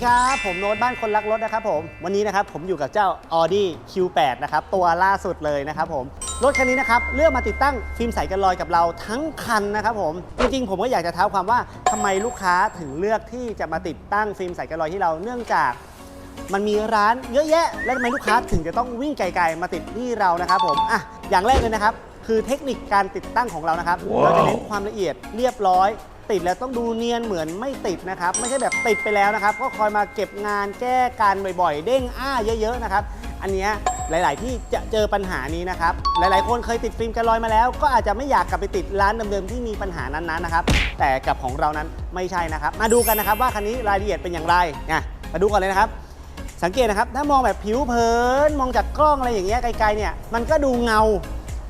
วัสดีครับ ผมโน้ตบ้านคนรักรถนะครับผม วันนี้นะครับผมอยู่กับเจ้า Audi Q8 นะครับ ตัวล่าสุดเลยนะครับผม รถคันนี้นะครับ เลือกมาติดตั้งฟิล์มใสกันรอยกับเราทั้งคันนะครับผม จริงๆ ผมก็อยากจะเท้าความว่าทำไมลูกค้าถึงเลือกที่จะมาติดตั้งฟิล์มใสกันรอยที่เราเนื่องจากมันมีร้านเยอะแยะ แล้วทำไมลูกค้าถึงจะต้องวิ่งไกลๆมาติดที่เรานะครับผมอะอย่างแรกเลยนะครับคือเทคนิคการติดตั้งของเรานะครับเราจะเน้นความละเอียดเรียบร้อย ติดแล้วต้องดูเนียนเหมือนไม่ติดนะครับไม่ใช่แบบติดไปแล้วนะครับ ก็คอยมาเก็บงานแก้การบ่อยๆ เด้งอ้าเยอะๆนะครับอันเนี้ยหลาย ๆ ที่จะเจอปัญหานี้นะครับ หลาย ๆ คนเคยติดฟิล์มกันรอยมาแล้ว ก็อาจจะไม่อยากกลับไปติดร้านเดิม ๆ ที่มีปัญหานั้น ๆ นะครับ แต่กับของเรานั้นไม่ใช่นะครับ มาดูกันนะครับว่าคันนี้รายละเอียดเป็นอย่างไรนะมาดูก่อนเลยนะครับ สังเกตนะครับ ถ้ามองแบบผิวเผิน มองจากกล้องอะไรอย่างเงี้ยไกล ๆ เนี่ย มันก็ดูเงา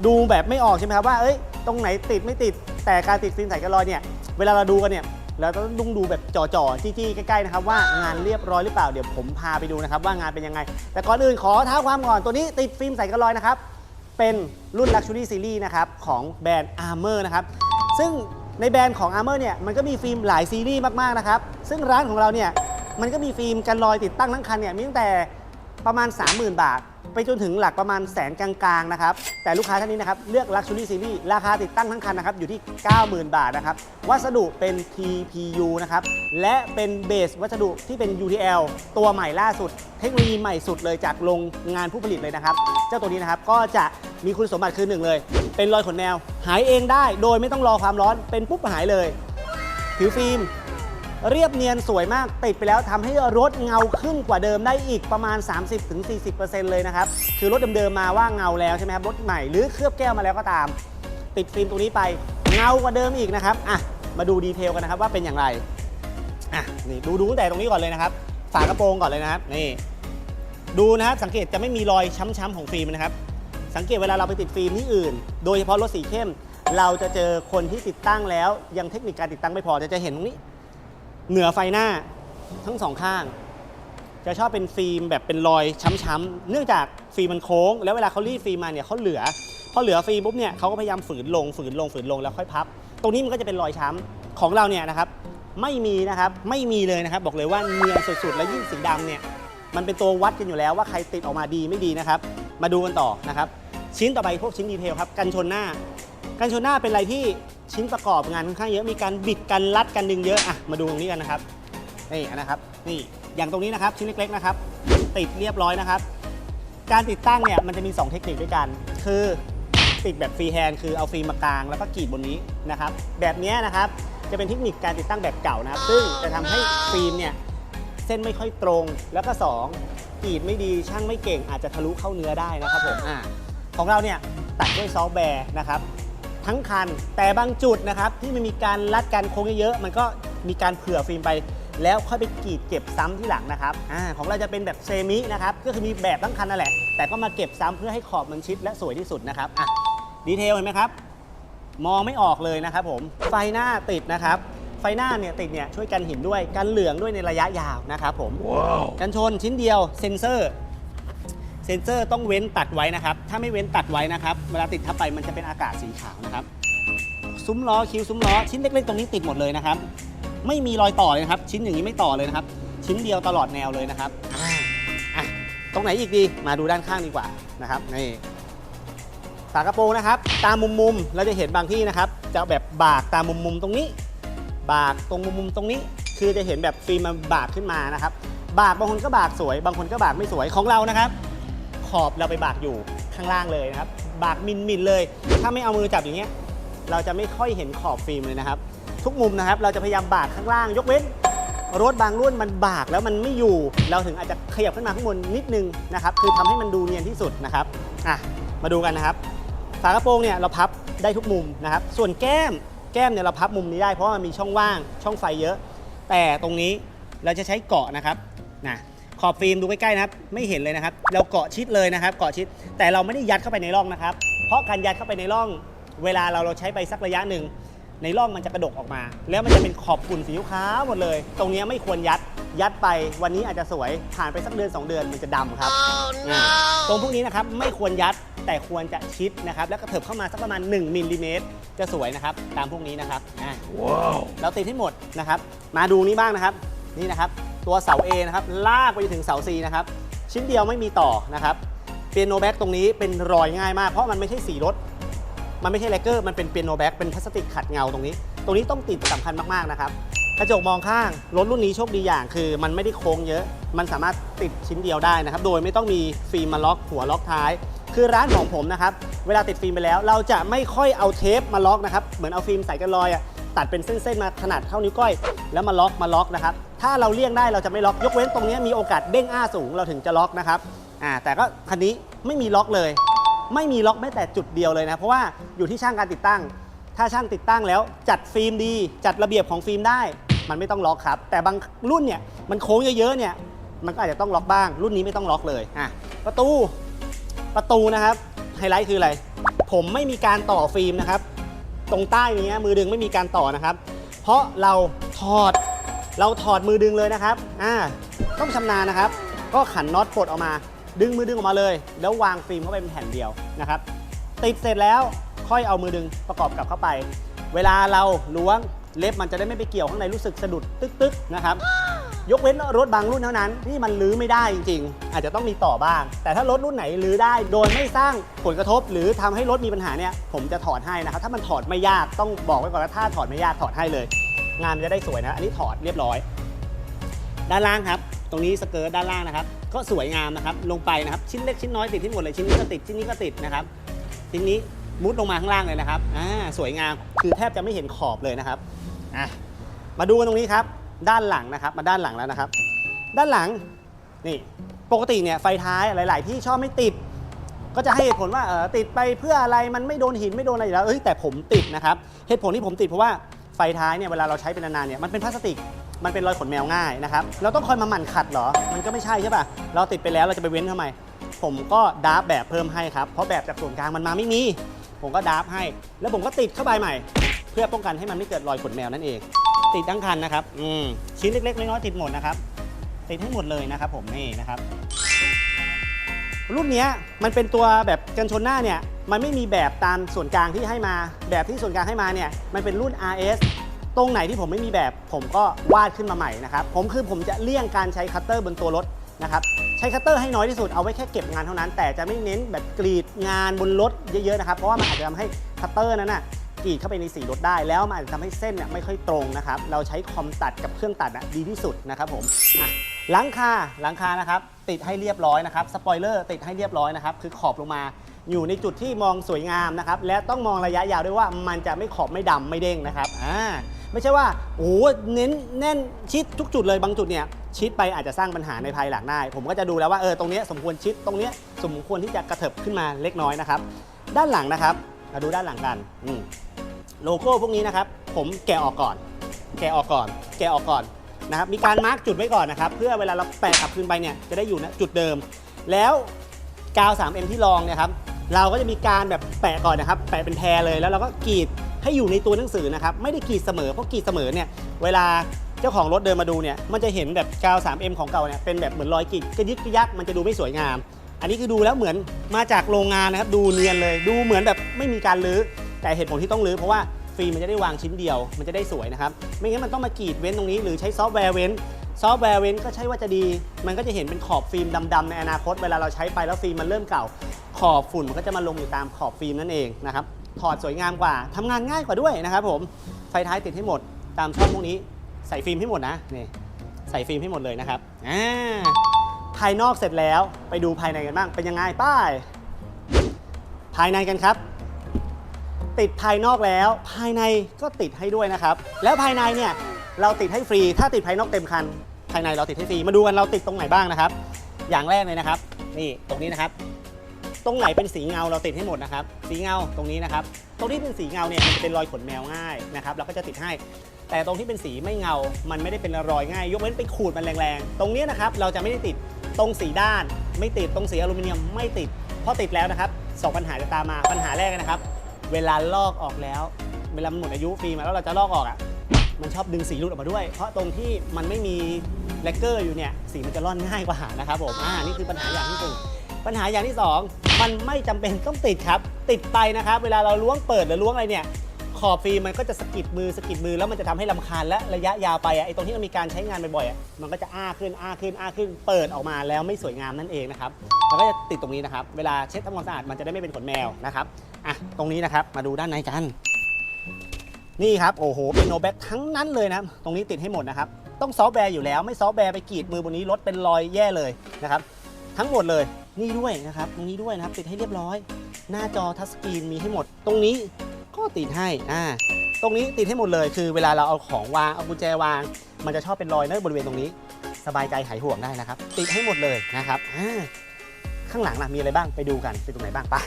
ดูแบบไม่ออกใช่ไหมครับว่า เอ้ย ตรงไหนติดไม่ติด แต่การติดฟิล์มใสกันรอยเนี่ย เวลาเราดูกันเนี่ยเราต้องดูแบบจ่อๆจี้ๆใกล้ๆนะครับว่างานเรียบร้อยหรือเปล่าเดี๋ยวผมพาไปดูนะครับว่างานเป็นยังไง แต่ก่อนอื่นขอท้าความก่อนตัวนี้ติดฟิล์มใสกันรอยนะครับเป็นรุ่น Luxury Series นะครับของแบรนด์ Armor นะครับซึ่งในแบรนด์ของ Armor เนี่ยมันก็มีฟิล์มหลายซีรีส์มากๆนะครับซึ่งร้านของเราเนี่ยมันก็มีฟิล์มกันรอยติดตั้งทั้งคันเนี่ยมีตั้งแต่ประมาณ 30,000 บาท ไปจนถึงหลักประมาณแสนกลางๆนะครับ แต่ลูกค้าท่านนี้นะครับ เลือก Luxury Series ราคาติดตั้งทั้งคันนะครับ อยู่ที่ 90,000 บาทนะครับ วัสดุเป็น TPU นะครับ และเป็นเบสวัสดุที่เป็น UTL ตัวใหม่ล่าสุด เทคโนโลยีใหม่สุดเลยจากโรงงานผู้ผลิตเลยนะครับ เจ้าตัวนี้นะครับก็จะมีคุณสมบัติคือหนึ่งเลย เป็นรอยขนแมวหายเองได้ โดยไม่ต้องรอความร้อนเป็นปุ๊บหายเลย ผิวฟิล์ม เรียบเนียนสวยมากติดไปแล้วทำให้รถเงาขึ้นกว่าเดิมได้อีกประมาณ 30-40%เลยนะครับ คือรถเดิมๆมาว่าเงาแล้วใช่ไหมครับรถใหม่หรือเคลือบแก้วมาแล้วก็ตาม ติดฟิล์มตรงนี้ไปเงากว่าเดิมอีกนะครับอะมาดูดีเทลกันนะครับว่าเป็นอย่างไรอะนี่ดูดูตั้งแต่ตรงนี้ก่อนเลยนะครับ ฝากระโปรงก่อนเลยนะครับนี่ดูนะครับสังเกตจะไม่มีรอยช้ำๆของฟิล์มนะครับ สังเกตเวลาเราไปติดฟิล์มที่อื่น โดยเฉพาะรถสีเข้ม เราจะเจอคนที่ติดตั้งแล้วยังเทคนิคการติดตั้งไม่พอจะจะเห็นตรงนี้ เหนือไฟหน้าทั้งสองข้าง จะชอบเป็นฟิล์มแบบเป็นรอยช้ำๆเนื่องจากฟิล์มมันโค้ง แล้วเวลาเขารีดฟิล์มมาเนี่ยเขาเหลือพอเหลือฟิล์มปุ๊บเนี่ยเขาก็พยายามฝืนลงฝืนลงฝืนลงแล้วค่อยพับ ตรงนี้มันก็จะเป็นรอยช้ำของเราเนี่ยนะครับไม่มีนะครับไม่มีเลยนะครับ บอกเลยว่าเนียนสุดๆ และยิ่งสีดำเนี่ยมันเป็นตัววัดกันอยู่แล้วว่าใครติดออกมาดีไม่ดีนะครับ มาดูกันต่อนะครับ ชิ้นต่อไปพวกชิ้นดีเทลครับ กันชนหน้า กันชนหน้าเป็นอะไรที่ ชิ้นประกอบงานค่อนข้างเยอะมีการบิดกันรัดกันดึงเยอะอะมาดูตรงนี้กันนะครับนี่นะครับนี่อย่างตรงนี้นะครับชิ้นเล็กๆนะครับ ติดเรียบร้อยนะครับ การติดตั้งเนี่ยมันจะมี 2 เทคนิคด้วยกัน คือติดแบบฟรีแฮนด์คือเอาฟิล์มมากาง แล้วก็กรีดบนนี้นะครับ แบบนี้นะครับจะเป็นเทคนิคการติดตั้งแบบเก่านะครับ ซึ่งจะทำให้ฟิล์มเนี่ยเส้นไม่ค่อยตรงแล้วก็2กรีดไม่ดีช่างไม่เก่งอาจจะทะลุเข้าเนื้อได้นะครับผมอ่าของเราเนี่ยตัดด้วยซอฟต์แวร์นะครับ ทั้งคัน แต่บางจุดนะครับที่มันมีการรัดกันโค้งเยอะๆมันก็มีการเผื่อฟิล์มไป แล้วค่อยไปกรีดเก็บซ้ำที่หลังนะครับอาของเราจะเป็นแบบเซมินะครับก็คือมีแบบทั้งคันนั่นแหละ แต่ก็มาเก็บซ้ำเพื่อให้ขอบมันชิดและสวยที่สุดนะครับอะดีเทลเห็นไหมครับ มองไม่ออกเลยนะครับผมไฟหน้าติดนะครับ ไฟหน้าเนี่ยติดเนี่ยช่วยกันหินด้วยกันเหลืองด้วยในระยะยาวนะครับผม กันชนชิ้นเดียวเซ็นเซอร์เซนเซอร์ต้องเว้นตัดไว้นะครับ ถ้าไม่เว้นตัดไว้นะครับ เวลาติดทับไปมันจะเป็นอากาศสีขาวนะครับ ซุ้มล้อคิ้วซุ้มล้อชิ้นเล็กๆตรงนี้ติดหมดเลยนะครับ ไม่มีรอยต่อเลยนะครับ ชิ้นอย่างนี้ไม่ต่อเลยนะครับ ชิ้นเดียวตลอดแนวเลยนะครับอะตรงไหนอีกดีมาดูด้านข้างดีกว่านะครับนี่ฝากระโปรงนะครับ ตามมุมๆเราจะเห็นบางที่นะครับ จะแบบบากตามมุมๆตรงนี้ บากตรงมุมๆตรงนี้ คือจะเห็นแบบฟิล์มมันบากขึ้นมานะครับ บากบางคนก็บากสวย บางคนก็บากไม่สวยของเรานะครับ ขอบเราไปบากอยู่ข้างล่างเลยนะครับ บากมินมินเลย ถ้าไม่เอามือจับอย่างเงี้ยเราจะไม่ค่อยเห็นขอบฟิล์มเลยนะครับ ทุกมุมนะครับเราจะพยายามบากข้างล่าง ยกเว้นรถบางรุ่นมันบากแล้วมันไม่อยู่ เราถึงอาจจะขยับขึ้นมาข้างบนนิดนึงนะครับ คือทำให้มันดูเนียนที่สุดนะครับอะมาดูกันนะครับ ฝากระโปรงเนี่ยเราพับได้ทุกมุมนะครับ ส่วนแก้มแก้มเนี่ยเราพับมุมนี้ได้เพราะมันมีช่องว่างช่องไฟเยอะ แต่ตรงนี้เราจะใช้เกาะนะครับนะ ขอบฟิล์มดูใกล้ๆนะครับไม่เห็นเลยนะครับ เราเกาะชิดเลยนะครับ เกาะชิดแต่เราไม่ได้ยัดเข้าไปในร่องนะครับ เพราะการยัดเข้าไปในร่อง เวลาเราเราใช้ไปสักระยะหนึ่ง ในร่องมันจะกระดกออกมา แล้วมันจะเป็นขอบฝุ่นสีขาวหมดเลย ตรงเนี้ยไม่ควรยัดยัดไปวันนี้อาจจะสวยผ่านไปสักเดือน 2 เดือนมันจะดำครับอ่าตรงพวกนี้นะครับไม่ควรยัดแต่ควรจะชิดนะครับ แล้วก็เถิบเข้ามาสักประมาณ1มิลลิเมตรจะสวยนะครับ ตามพวกนี้นะครับอ่าเราติดให้หมดนะครับ มาดูนี่บ้างนะครับ นี่นะครับ ตัวเสา A นะครับลากไปจนถึงเสา C นะครับชิ้นเดียวไม่มีต่อนะครับเปียโนแบ็กตรงนี้เป็นรอยง่ายมากเพราะมันไม่ใช่สีรถ มันไม่ใช่แลกเกอร์มันเป็นเปียโนแบ็กเป็นพลาสติกขัดเงาตรงนี้ ตรงนี้ต้องติดสำคัญมากๆนะครับกระจกมองข้างรถรุ่นนี้โชคดีอย่างคือ มันไม่ได้โค้งเยอะ มันสามารถติดชิ้นเดียวได้นะครับ โดยไม่ต้องมีฟิล์มมาล็อกหัวล็อกท้าย คือร้านของผมนะครับ เวลาติดฟิล์มไปแล้ว เราจะไม่ค่อยเอาเทปมาล็อกนะครับ เหมือนเอาฟิล์มใส่กันรอยอะตัดเป็นเส้นๆมาขนาดเท่านิ้วก้อย แล้วมาล็อกมาล็อกนะครับ ถ้าเราเลี่ยงได้เราจะไม่ล็อกยกเว้นตรงนี้มีโอกาสเด้งอ้าสูงเราถึงจะล็อกนะครับอ่าแต่ก็คันนี้ไม่มีล็อกเลย ไม่มีล็อกแม้แต่จุดเดียวเลยนะ เพราะว่าอยู่ที่ช่างการติดตั้ง ถ้าช่างติดตั้งแล้วจัดฟิล์มดี จัดระเบียบของฟิล์มได้ มันไม่ต้องล็อกครับ แต่บางรุ่นเนี่ยมันโค้งเยอะๆเนี่ยมันก็อาจจะต้องล็อกบ้าง รุ่นนี้ไม่ต้องล็อกเลยอะประตูประตูนะครับไฮไลท์คืออะไร ผมไม่มีการต่อฟิล์มนะครับ ตรงใต้นี้มือดึงไม่มีการต่อนะครับ เพราะเราถอด เราถอดมือดึงเลยนะครับ อ่า ต้องชำนาญนะครับ ก็ขันน็อตปลดออกมา ดึงมือดึงออกมาเลย แล้ววางฟิล์มเข้าไปเป็นแผ่นเดียวนะครับ ติดเสร็จแล้วค่อยเอามือดึงประกอบกลับเข้าไป เวลาเราล้วงเล็บมันจะได้ไม่ไปเกี่ยวข้างในรู้สึกสะดุดตึกๆนะครับ ยกเว้นรถบางรุ่นเท่านั้นที่มันลื้อไม่ได้จริง ๆ อาจจะต้องมีต่อบ้าง แต่ถ้ารถรุ่นไหนลื้อได้โดยไม่สร้างผลกระทบ หรือทำให้รถมีปัญหาเนี่ยผมจะถอดให้นะครับ ถ้ามันถอดไม่ยากต้องบอกไว้ก่อนว่าถ้าถอดไม่ยากถอดให้เลย งานมันจะได้สวยนะ อันนี้ถอดเรียบร้อย ด้านล่างครับ ตรงนี้สเกิร์ตด้านล่างนะครับ ก็สวยงามนะครับ ลงไปนะครับ ชิ้นเล็กชิ้นน้อยติดที่หมดเลย ชิ้นนี้ก็ติดชิ้นนี้ก็ติดนะครับชิ้นนี้มุดลงมาข้างล่างเลยนะครับ อ่า สวยงาม คือแทบจะไม่เห็นขอบเลยนะครับ อะ มาดูกันตรงนี้ครับ ด้านหลังนะครับ มาด้านหลังแล้วนะครับ ด้านหลัง นี่ ปกติเนี่ยไฟท้ายหลาย ๆ ที่ชอบไม่ติด ก็จะให้เหตุผลว่าเออติดไปเพื่ออะไร มันไม่โดนหินไม่โดนอะไรอยู่แล้ว เอ้ย แต่ผมติดนะครับ เหตุผลที่ผมติดเพราะว่า ฟท้ายเนี่ยเวลาเราใช้เป็นนานๆเนี่ยมันเป็นพลาสติกมันเป็นรอยขนแมวง่ายนะครับเราต้องคอยมาหมั่นขัดเหรอ มันก็ไม่ใช่ใช่ป่ะ เราติดไปแล้วเราจะไปเว้นทำไม ผมก็ดาร์ฟแบบเพิ่มให้ครับ เพราะแบบจากส่วนกลางมันมาไม่มี ผมก็ดาร์ฟให้ แล้วผมก็ติดเข้าไปใหม่ เพื่อป้องกันให้มันไม่เกิดรอยขนแมวนั่นเอง ติดทั้งคันนะครับ อืมชิ้นเล็กๆน้อยๆติดหมดนะครับ ติดให้หมดเลยนะครับ ผมนี่นะครับ รุ่นนี้มันเป็นตัวแบบกันชนหน้าเนี่ย มันไม่มีแบบตามส่วนกลางที่ให้มา แบบที่ส่วนกลางให้มาเนี่ยมันเป็นรุ่น RS ตรงไหนที่ผมไม่มีแบบ ผมก็วาดขึ้นมาใหม่นะครับ ผมคือผมจะเลี่ยงการใช้คัตเตอร์บนตัวรถนะครับใช้คัตเตอร์ให้น้อยที่สุดเอาไว้แค่เก็บงานเท่านั้น แต่จะไม่เน้นแบบกรีดงานบนรถเยอะๆนะครับเพราะว่ามันอาจจะทำให้คัตเตอร์นั้นน่ะกรีดเข้าไปในสีรถได้แล้วมันอาจจะทำให้เส้นเนี่ยไม่ค่อยตรงนะครับเราใช้คอมตัดกับเครื่องตัดอะดีที่สุดนะครับผมอะหลังคาหลังคานะครับติดให้เรียบร้อยนะครับสปอยเลอร์ติดให้เรียบร้อยนะครับคือขอบลงมา อยู่ในจุดที่มองสวยงามนะครับ และต้องมองระยะยาวด้วยว่ามันจะไม่ขอบไม่ดำไม่เด้งนะครับอ่าไม่ใช่ว่าโอ้โหเน้นแน่นชิดทุกจุดเลยบางจุดเนี่ยชิดไปอาจจะสร้างปัญหาในภายหลังได้ ผมก็จะดูแล้วว่าเออตรงนี้สมควรชิดตรงนี้สมควรที่จะกระเถิบขึ้นมาเล็กน้อยนะครับ ด้านหลังนะครับมาดูด้านหลังกันอืมโลโก้พวกนี้นะครับ ผมแกะออกก่อน แกะออกก่อน แกะออกก่อนนะครับมีการมาร์กจุดไว้ก่อนนะครับ เพื่อเวลาเราแปะกลับคืนไปเนี่ยจะได้อยู่นะจุดเดิม แล้วกาว 3M ที่รองเนี่ยครับ เราก็จะมีการแบบแปะก่อนนะครับ แปะเป็นแพรเลยแล้วเราก็กรีดให้อยู่ในตัวหนังสือนะครับ ไม่ได้กรีดเสมอเพราะกรีดเสมอเนี่ยเวลาเจ้าของรถเดินมาดูเนี่ยมันจะเห็นแบบกาว 3M ของเก่าเนี่ยเป็นแบบเหมือนรอยกรีดกระยิกกระยักมันจะดูไม่สวยงาม อันนี้คือดูแล้วเหมือนมาจากโรงงานนะครับดูเนียนเลยดูเหมือนแบบไม่มีการลื้อแต่เหตุผลที่ต้องรื้อเพราะว่าฟิล์มมันจะได้วางชิ้นเดียว มันจะได้สวยนะครับ ไม่งั้นมันต้องมากรีดเว้นตรงนี้ หรือใช้ซอฟต์แวร์เว้น ซอฟต์แวร์เว้นก็ใช่ว่าจะดี มันก็จะเห็นเป็นขอบฟิล์มดำๆในอนาคตเวลาเราใช้ไปแล้วฟิล์มมันเริ่มเก่า ขอบฝุ่นมันก็จะมาลงอยู่ตามขอบฟิล์มนั่นเองนะครับถอดสวยงามกว่าทำงานง่ายกว่าด้วยนะครับผมไฟท้ายติดให้หมด ตามช่องพวกนี้ใส่ฟิล์มให้หมดนะนี่ใส่ฟิล์มให้หมดเลยนะครับอ่าภายนอกเสร็จแล้วไปดูภายในกันบ้างเป็นยังไงป้ายภายในกันครับ ติดภายนอกแล้ว ภายในก็ติดให้ด้วยนะครับ แล้วภายในเนี่ยเราติดให้ฟรี ถ้าติดภายนอกเต็มคัน ภายในเราติดให้ฟรีมาดูกันเราติดตรงไหนบ้างนะครับ อย่างแรกเลยนะครับ นี่ตรงนี้นะครับ ตรงไหนเป็นสีเงาเราติดให้หมดนะครับ สีเงาตรงนี้นะครับ ตรงที่เป็นสีเงาเนี่ยมันจะเป็นรอยขนแมวง่ายนะครับเราก็จะติดให้ แต่ตรงที่เป็นสีไม่เงา มันไม่ได้เป็นรอยง่าย ยกเว้นไปขูดมันแรงๆ ตรงนี้นะครับเราจะไม่ได้ติดตรงสีด้าน ไม่ติดตรงสีอลูมิเนียมไม่ติดเพราะติดแล้วนะครับสองปัญหาจะตามมาปัญหาแรกนะครับ เวลาลอกออกแล้ว เวลามันหมดอายุฟิล์มแล้วเราจะลอกออกอะ มันชอบดึงสีหลุดออกมาด้วย เพราะตรงที่มันไม่มีแลกเกอร์อยู่เนี่ยสีมันจะร่อนง่ายกว่านะครับผมอ่านี่คือปัญหาอย่างที่หนึ่งปัญหาอย่างที่สองมันไม่จำเป็นต้องติดครับ ติดไปนะครับ เวลาเราล้วงเปิดหรือล้วงอะไรเนี่ยขอบฟิล์มมันก็จะสะกิดมือสะกิดมือแล้วมันจะทำให้ลำคาญและระยะยาวไปอะไอ้ตรงที่มันมีการใช้งานบ่อยๆอะมันก็จะอ้าขึ้นอ้าขึ้นอ้าขึ้นเปิดออกมาแล้วไม่สวยงามนั่นเองนะครับแล้วก็จะติดตรงนี้นะครับ เวลาเช็ดทำความสะอาดมันจะได้ไม่เป็นขนแมวนะครับอะตรงนี้นะครับมาดูด้านในกัน นี่ครับโอ้โหเป็นโนแบ็กทั้งนั้นเลยนะตรงนี้ติดให้หมดนะครับต้องซอฟต์แวร์อยู่แล้วไม่ซอฟต์แวร์ไปกรีดมือบนนี้รถเป็นรอยแย่เลยนะครับทั้งหมดเลยนี่ด้วยนะครับตรงนี้ด้วยนะครับติดให้เรียบร้อย หน้าจอทัชสกรีนมีให้หมด ตรงนี้ก็ติดให้อ่าตรงนี้ติดให้หมดเลย คือเวลาเราเอาของวางเอากุญแจวาง มันจะชอบเป็นรอยในบริเวณตรงนี้ สบายใจหายห่วงได้นะครับ ติดให้หมดเลยนะครับอ่าข้างหลังล่ะมีอะไรบ้างไปดูกันไปตรงไหนบ้างไปะ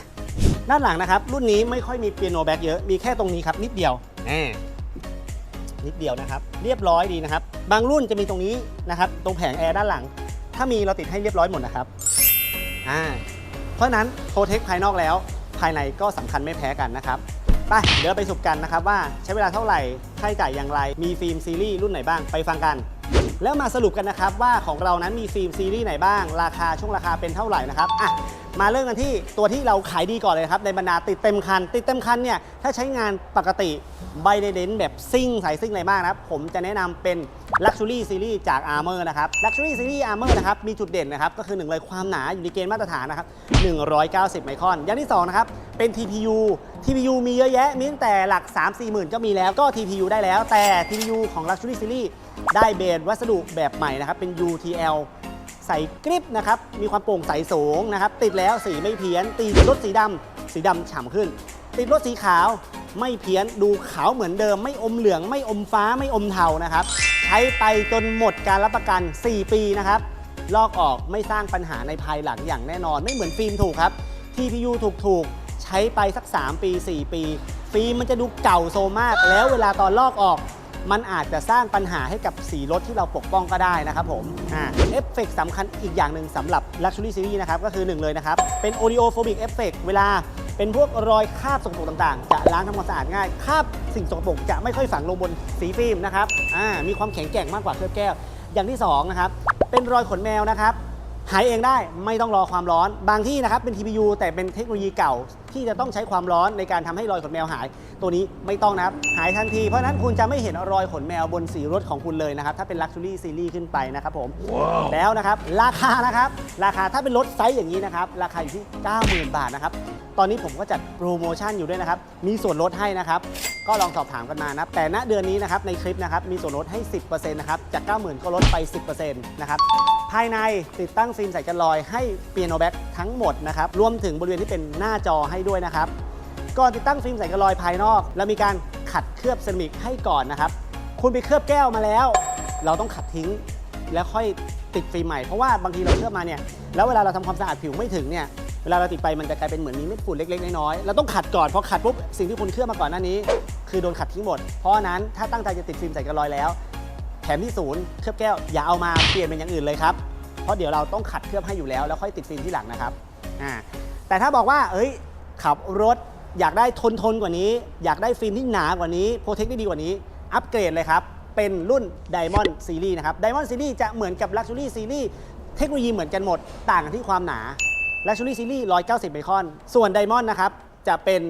ด้านหลังนะครับรุ่นนี้ไม่ค่อยมีเปียโนแบ็กเยอะมีแค่ตรงนี้ครับนิดเดียว แหมนิดเดียวนะครับ เรียบร้อยดีนะครับ บางรุ่นจะมีตรงนี้นะครับ ตรงแผงแอร์ด้านหลัง ถ้ามีเราติดให้เรียบร้อยหมดนะครับอ่าเพราะนั้นโปรเทคภายนอกแล้ว ภายในก็สำคัญไม่แพ้กันนะครับไปเดี๋ยวไปสรุปกันนะครับว่าใช้เวลาเท่าไหร่ค่าใช้จ่ายอย่างไร มีฟิล์มซีรีส์รุ่นไหนบ้างไปฟังกัน แล้วมาสรุปกันนะครับว่าของเรานั้นมีฟิล์มซีรีส์ไหนบ้าง ราคาช่วงราคาเป็นเท่าไหร่นะครับอะมาเริ่มกันที่ตัวที่เราขายดีก่อนเลยครับในบรรดาติดเต็มคัน ติดเต็มคันเนี่ยถ้าใช้งานปกติ ใบเดนแบบซิ่งใสายซิ่งอะไรมากนะครับ ผมจะแนะนำเป็น Luxury Series จาก Armor นะครับ Luxury Series Armor นะครับ มีจุดเด่นนะครับ ก็คือหนึ่งเลยความหนาอยู่ในเกณฑ์มาตรฐานนะครับ 190 ไมครอนอย่างที่สองนะครับ เป็น TPU TPU มีเยอะแยะ มีตั้งแต่หลัก 3 4 หมื่นก็มีแล้วก็ TPU ได้แล้ว แต่ TPU ของ Luxury Series ได้เบนวัสดุแบบใหม่นะครับ เป็น UTL ใส่กริปนะครับ มีความโปร่งใสสูงนะครับ ติดแล้วสีไม่เพี้ยน ตีรถสีดำสีดำฉ่ำขึ้น ติดรถสีขาว ไม่เพี้ยนดูขาวเหมือนเดิม ไม่อมเหลือง ไม่อมฟ้าไม่อมเทานะครับ ใช้ไปจนหมดการรับประกัน 4 ปีนะครับ ลอกออกไม่สร้างปัญหาในภายหลังอย่างแน่นอน ไม่เหมือนฟิล์มถูกครับ TPU ถูกถูกๆใช้ไปสัก 3 ปี 4 ปี ฟิล์มมันจะดูเก่าโซมาก แล้วเวลาตอนลอกออกมันอาจจะสร้างปัญหาให้กับสีรถที่เราปกป้องก็ได้นะครับผมอ่าเอฟเฟกต์สำคัญอีกอย่างหนึ่งสำหรับ Luxury Series นะครับ ก็คือ1เลยนะครับ เป็น Audiophonic Effect เวลา เป็นพวกรอยคราบสกปรกต่างๆ จะล้างทำความสะอาดง่ายคราบสิ่งสกปรกจะไม่ค่อยฝังลงบนสีฟิล์มนะครับอ่ามีความแข็งแกร่งมากกว่าเคลือบแก้ว อย่างที่2นะครับเป็นรอยขนแมวนะครับหายเองได้ไม่ต้องรอความร้อนบางที่นะครับเป็น TPU แต่เป็นเทคโนโลยีเก่า ที่จะต้องใช้ความร้อนในการทำให้รอยขนแมวหาย ตัวนี้ไม่ต้องนะครับ หายทันที เพราะฉะนั้นคุณจะไม่เห็นรอยขนแมวบนสีรถของคุณเลยนะครับ ถ้าเป็น Luxury Series ขึ้นไปนะครับผมแล้วนะครับ ราคานะครับ ราคาถ้าเป็นรถไซส์อย่างนี้นะครับ ราคาอยู่ที่ 90,000 บาทนะครับตอนนี้ผมก็จัดโปรโมชั่นอยู่ด้วยนะครับ มีส่วนลดให้นะครับ ก็ลองสอบถามกันมานะ แต่ณเดือนนี้นะครับในคลิปนะครับมีส่วนลดให้ 10%นะครับ จาก 90,000 ก็ลดไป 10%นะครับ ภายในติดตั้งฟิล์มใส่กันรอยให้เปียโนแบ็กทั้งหมดนะครับ รวมถึงบริเวณที่เป็นหน้าจอให้ด้วยนะครับ ก่อนติดตั้งฟิล์มใส่กันรอยภายนอก เรามีการขัดเคลือบเซรามิกให้ก่อนนะครับ คุณไปเคลือบแก้วมาแล้ว เราต้องขัดทิ้งแล้วค่อยติดฟิล์มใหม่ เพราะว่าบางทีเราเคลือบมาเนี่ย แล้วเวลาเราทำความสะอาดผิวไม่ถึงเนี่ย เวลาเราติดไปมันจะกลายเป็นเหมือนมีเม็ดฝุ่นเล็กๆน้อยๆ เราต้องขัดก่อน พอขัดปุ๊บสิ่งที่คุณเคลือบมาก่อนหน้านี้ คือโดนขัดทิ้งหมด เพราะนั้นถ้าตั้งใจจะติดฟิล์มใส่กันรอยแล้ว แถมที่ศูนย์เคลือบแก้วอย่าเอามาเปลี่ยนเป็นอย่างอื่นเลยครับ เพราะเดี๋ยวเราต้องขัดเคลือบให้อยู่แล้วแล้วค่อยติดฟิล์มที่หลังนะครับ อ่า แต่ถ้าบอกว่า เอ้ย ขับรถอยากได้ทนทนกว่านี้ อยากได้ฟิล์มที่หนากว่านี้โปรเทคได้ดีกว่านี้ อัปเกรดเลยครับ เป็นรุ่น Diamond Series นะครับ Diamond Series จะเหมือนกับ Luxury Series เทคโนโลยีเหมือนกันหมด ต่างกันที่ความหนา Luxury Series 190 ไมครอน ส่วน Diamond นะครับ จะเป็น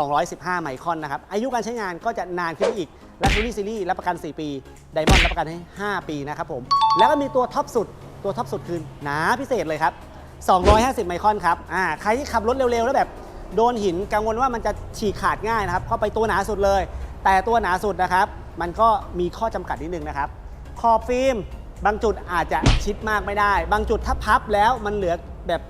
215 ไมครอนนะครับ อายุการใช้งานก็จะนานขึ้นไปอีก Luxury Series รับประกัน 4 ปี Diamond รับประกันให้ 5 ปีนะครับผม แล้วก็มีตัวท็อปสุด ตัวท็อปสุดคือหนาพิเศษเลยครับ 250 ไมครอนครับ อ่า ใครที่ขับรถเร็วๆ แล้วแบบ โดนหินกังวลว่ามันจะฉีกขาดง่ายนะครับเข้าไปตัวหนาสุดเลย แต่ตัวหนาสุดนะครับ มันก็มีข้อจำกัดนิดนึงนะครับ ขอบฟิล์มบางจุดอาจจะชิดมากไม่ได้ บางจุดถ้าพับแล้วมันเหลือแบบ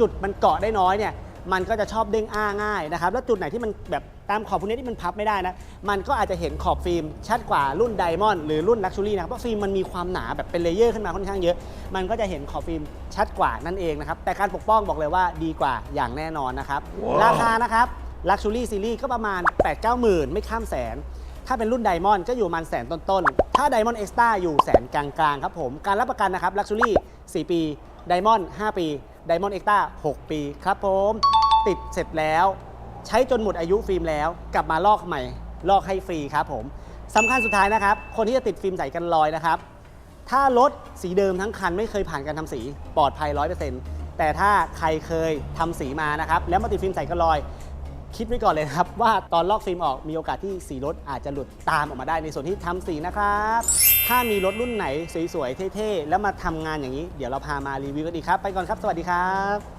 จุดมันเกาะได้น้อยเนี่ยมันก็จะชอบเด้งอ้าง่ายนะครับ แล้วจุดไหนที่มันแบบ ตามขอบพวกนี้ที่มันพับไม่ได้นะ มันก็อาจจะเห็นขอบฟิล์มชัดกว่ารุ่นไดมอนด์หรือรุ่นลักชูรี่นะครับเพราะฟิล์มมันมีความหนาแบบเป็นเลเยอร์ขึ้นมาค่อนข้างเยอะ มันก็จะเห็นขอบฟิล์มชัดกว่านั่นเองนะครับ แต่การปกป้องบอกเลยว่าดีกว่าอย่างแน่นอนนะครับ ราคานะครับลักชูรี่ซีรีส์ก็ประมาณ 8 9หมื่นไม่ข้ามแสน ถ้าเป็นรุ่นไดมอนด์ก็อยู่ประมาณแสนต้นๆ ถ้าไดมอนด์เอ็กซ์ต้าอยู่แสนกลางๆครับผม การรับประกันนะครับลักชูรี่4ปีไดมอนด์5ปีไดมอนด์เอ็กซ์ต้า6ปีครับผมติดเสร็จแล้ว ใช้จนหมดอายุฟิล์มแล้ว กลับมาลอกใหม่ ลอกให้ฟรีครับผมสำคัญสุดท้ายนะครับ คนที่จะติดฟิล์มใสกันรอยนะครับ ถ้ารถสีเดิมทั้งคันไม่เคยผ่านการทำสีปลอดภัย 100%แต่ถ้าใครเคยทำสีมานะครับ แล้วมาติดฟิล์มใสกันรอย คิดไว้ก่อนเลยครับ ว่าตอนลอกฟิล์มออกมีโอกาสที่สีรถอาจจะหลุดตามออกมาได้ในส่วนที่ทำสีนะครับถ้ามีรถรุ่นไหนสวยๆเท่ๆแล้วมาทำงานอย่างนี้ เดี๋ยวเราพามารีวิวกันอีกครับ ไปก่อนครับสวัสดีครับ